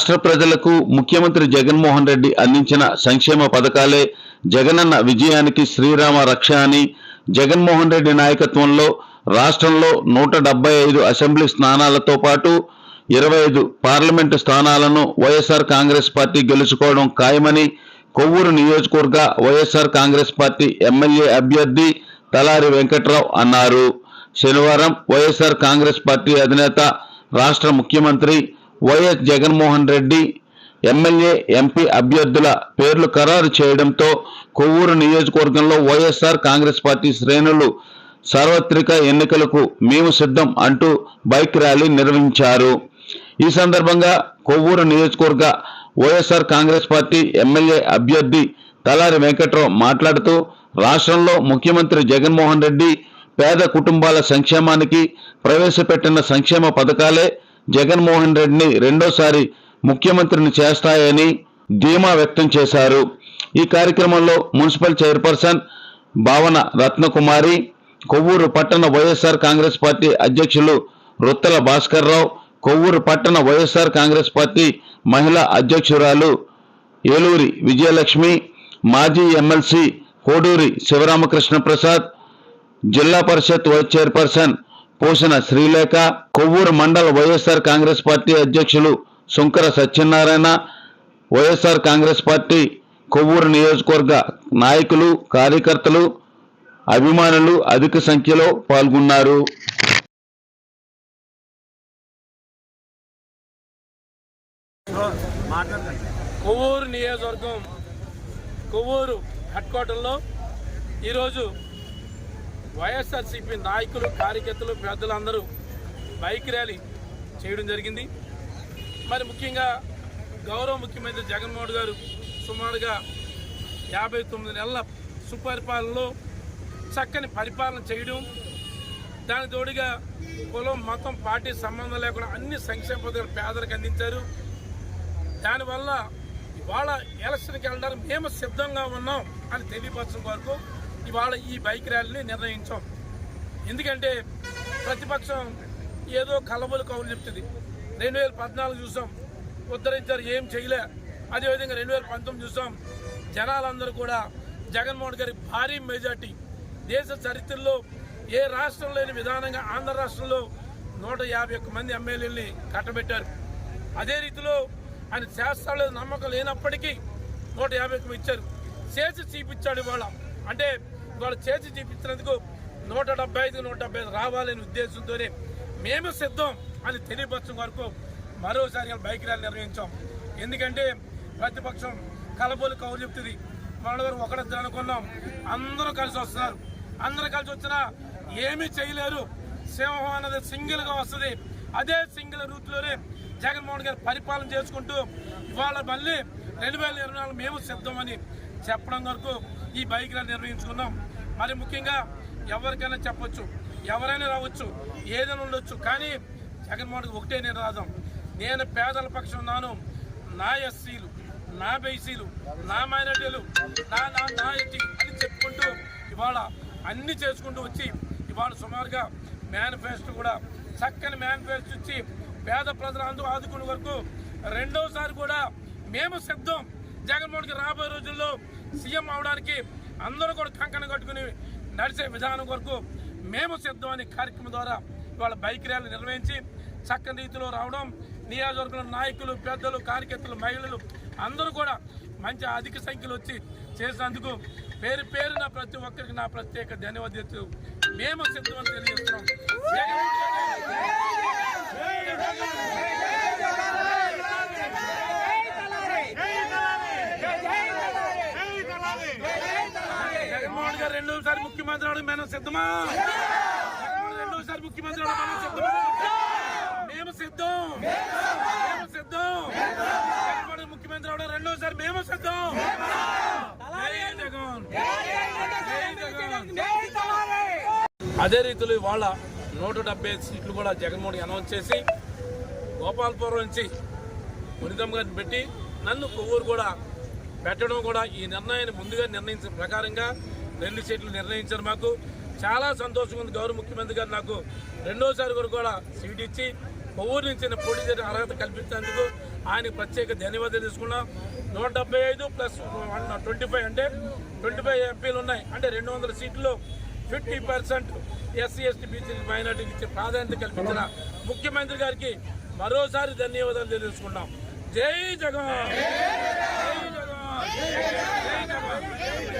రాష్ట్ర ప్రజలకు ముఖ్యమంత్రి జగన్మోహన్ రెడ్డి అందించిన సంక్షేమ పథకాలే జగనన్న విజయానికి శ్రీరామ రక్ష అని జగన్మోహన్ రెడ్డి నాయకత్వంలో రాష్ట్రంలో నూట డెబ్బై ఐదు అసెంబ్లీ స్థానాలతో పాటు ఇరవై ఐదు పార్లమెంటు స్థానాలను వైఎస్ఆర్ కాంగ్రెస్ పార్టీ గెలుచుకోవడం ఖాయమని కొవ్వూరు నియోజకవర్గ వైఎస్ఆర్ కాంగ్రెస్ పార్టీ ఎమ్మెల్యే అభ్యర్థి తలారి వెంకట్రావు అన్నారు. శనివారం వైఎస్ఆర్ కాంగ్రెస్ పార్టీ అధినేత రాష్ట్ర ముఖ్యమంత్రి YS Jaganmohan Reddy MLA MP అభ్యర్థుల పేర్లు ఖరారు చేయడంతో కొవ్వూరు నియోజకవర్గంలో వైఎస్ఆర్ కాంగ్రెస్ పార్టీ శ్రేణులు సార్వత్రిక ఎన్నికలకు మేము సిద్ధం అంటూ బైక్ ర్యాలీ నిర్వహించారు. ఈ సందర్భంగా కొవ్వూరు నియోజకవర్గ వైఎస్ఆర్ కాంగ్రెస్ పార్టీ ఎమ్మెల్యే అభ్యర్థి తలారి వెంకట్రావు మాట్లాడుతూ రాష్ట్రంలో ముఖ్యమంత్రి జగన్మోహన్ రెడ్డి పేద కుటుంబాల సంక్షేమానికి ప్రవేశపెట్టిన సంక్షేమ పథకాలే జగన్మోహన్ రెడ్డిని రెండోసారి ముఖ్యమంత్రిని చేస్తాయని ధీమా వ్యక్తం చేశారు. ఈ కార్యక్రమంలో మున్సిపల్ చైర్పర్సన్ భావన రత్నకుమారి కొవ్వూరు పట్టణ వైఎస్ఆర్ కాంగ్రెస్ పార్టీ అధ్యక్షులు రొత్తల భాస్కర్రావు కొవ్వూరు పట్టణ వైఎస్ఆర్ కాంగ్రెస్ పార్టీ మహిళా అధ్యక్షురాలు ఏలూరి విజయలక్ష్మి మాజీ ఎమ్మెల్సీ కోడూరి శివరామకృష్ణ ప్రసాద్ జిల్లా పరిషత్ వైస్ చైర్పర్సన్ పోసిన శ్రీలేఖ కొవ్వూరు మండల వైఎస్ఆర్ కాంగ్రెస్ పార్టీ అధ్యక్షులు శుంకర సత్యనారాయణ వైఎస్ఆర్ కాంగ్రెస్ పార్టీ కొవ్వూరు నియోజకవర్గ నాయకులు కార్యకర్తలు అభిమానులు అధిక సంఖ్యలో పాల్గొన్నారు. కొవ్వూరు నియోజకవర్గం కొవ్వూరు హెడ్ క్వార్టర్లో ఈరోజు వైఎస్ఆర్సీపీ నాయకులు కార్యకర్తలు పెద్దలందరూ బైక్ ర్యాలీ చేయడం జరిగింది. మరి ముఖ్యంగా గౌరవ ముఖ్యమంత్రి జగన్మోహన్ గారు సుమారుగా యాభై తొమ్మిది నెలల సుపరిపాలనలో చక్కని పరిపాలన చేయడం దాని తోడుగా కులం మతం పార్టీ సంబంధం లేకుండా అన్ని సంక్షేమ పథకాలు పేదలకు అందించారు. దానివల్ల వాళ్ళ ఎలక్షన్కి వెళ్ళడానికి మేము సిద్ధంగా ఉన్నాం అని తెలియపరచడం వరకు ఇవాళ ఈ బైక్ ర్యాలీని నిర్ణయించాం. ఎందుకంటే ప్రతిపక్షం ఏదో కలబోలు కౌలు చెప్తుంది. రెండు వేల పద్నాలుగు చూసాం. ఉద్ధరించారు ఏం చేయలే. అదేవిధంగా రెండు వేల పంతొమ్మిది చూసాం. జనాలందరూ కూడా జగన్మోహన్ గారి భారీ మెజార్టీ. దేశ చరిత్రలో ఏ రాష్ట్రం లేని విధానంగా ఆంధ్ర రాష్ట్రంలో నూట యాభై ఒక్క మంది ఎమ్మెల్యేలని కట్టబెట్టారు. అదే రీతిలో ఆయన చేస్తాడో నమ్మకం లేనప్పటికీ నూట యాభై ఒక్క ఇచ్చారు. చేసి చూపించాడు ఇవాళ. అంటే ఇవాళ చేసి చూపించినందుకు నూట డెబ్బై ఐదు నూట డెబ్బై ఐదు రావాలనే ఉద్దేశంతోనే మేము సిద్ధం అని తెలియపరచడం వరకు మరోసారి బైక్ ర్యాలీ నిర్వహించాం. ఎందుకంటే ప్రతిపక్షం కలబోలు కౌలు చెప్తుంది. మన వరకు ఒకరిద్దరు అనుకున్నాం. అందరూ కలిసి వస్తున్నారు. అందరూ కలిసి వచ్చినా ఏమీ చేయలేరు. సింహం అన్నది సింగిల్గా వస్తుంది. అదే సింగిల్ రూట్లోనే జగన్మోహన్ గారు పరిపాలన చేసుకుంటూ ఇవాళ మళ్ళీ రెండు వేల ఇరవై నాలుగు మేము సిద్ధమని చెప్పడం వరకు ఈ బైక్ ర్యాలీ నిర్వహించుకున్నాం మరి ముఖ్యంగా ఎవరికైనా చెప్పొచ్చు. ఎవరైనా రావచ్చు. ఏదైనా ఉండొచ్చు. కానీ జగన్మోహన్ ఒకటే నేను నేను పేదల పక్షం ఉన్నాను. నా ఎస్సీలు నా బైసీలు నా మైనార్టీలు నా నా నా ఎస్టీ అని చెప్పుకుంటూ ఇవాళ అన్ని చేసుకుంటూ వచ్చి ఇవాళ సుమారుగా మేనిఫెస్టో కూడా చక్కని మేనిఫెస్టో ఇచ్చి పేద ప్రజలందరూ ఆదుకునే వరకు రెండోసారి కూడా మేము సిద్ధం. జగన్మోహన్కి రాబోయే రోజుల్లో సీఎం అవడానికి అందరూ కూడా కంకణ కట్టుకుని నడిచే విధానం కొరకు మేము సిద్ధం అనే కార్యక్రమం ద్వారా ఇవాళ బైక్ ర్యాలీ నిర్వహించి చక్కని రీతిలో రావడం నియోజకవర్గంలో నాయకులు పెద్దలు కార్యకర్తలు మహిళలు అందరూ కూడా మంచి అధిక సంఖ్యలో వచ్చి చేసినందుకు పేరు పేరున ప్రతి ఒక్కరికి నా ప్రత్యేక ధన్యవాదాలు మేము సిద్ధమని తెలియజేస్తున్నాం. జగన్మోహన్ గారు రెండోసారి ముఖ్యమంత్రి అవడం మేము సిద్ధమా? రెండోసారి ముఖ్యమంత్రి అవడం మనం సిద్ధమా? మేము సిద్ధం. మేము సిద్ధం. జగన్మోహన్ ముఖ్యమంత్రి అవడం రెండోసారి మేము సిద్ధం. అదే రీతిలో ఇవాళ నూట డెబ్బై ఐదు సీట్లు కూడా జగన్మోహన్ అనౌన్స్ చేసి గోపాల్పురం నుంచి మునిదమ్మ గారిని పెట్టి నన్ను కొవ్వూరు కూడా పెట్టడం కూడా ఈ నిర్ణయాన్ని ముందుగా నిర్ణయించిన ప్రకారంగా రెండు సీట్లు నిర్ణయించారు మాకు. చాలా సంతోషంగా ఉంది. గౌరవ ముఖ్యమంత్రి గారు నాకు రెండోసారి వరకు కూడా సీట్ ఇచ్చి కొవ్వూరు నుంచి పోటీ చేసే అర్హత కల్పించేందుకు ఆయనకు ప్రత్యేక ధన్యవాదాలు తీసుకున్నాం నూట డెబ్బై ఐదు ప్లస్ వన్ ట్వంటీ ఫైవ్ అంటే ట్వంటీ ఫైవ్ ఎంపీలు ఉన్నాయి. అంటే రెండు వందల సీట్లు fifty percent SC ST BC మైనార్టీకి ఇచ్చే ప్రాధాన్యత కల్పించిన ముఖ్యమంత్రి గారికి మరోసారి ధన్యవాదాలు తెలియజేసుకున్నాం జై జగన్! జై జగన్! జై జగన్!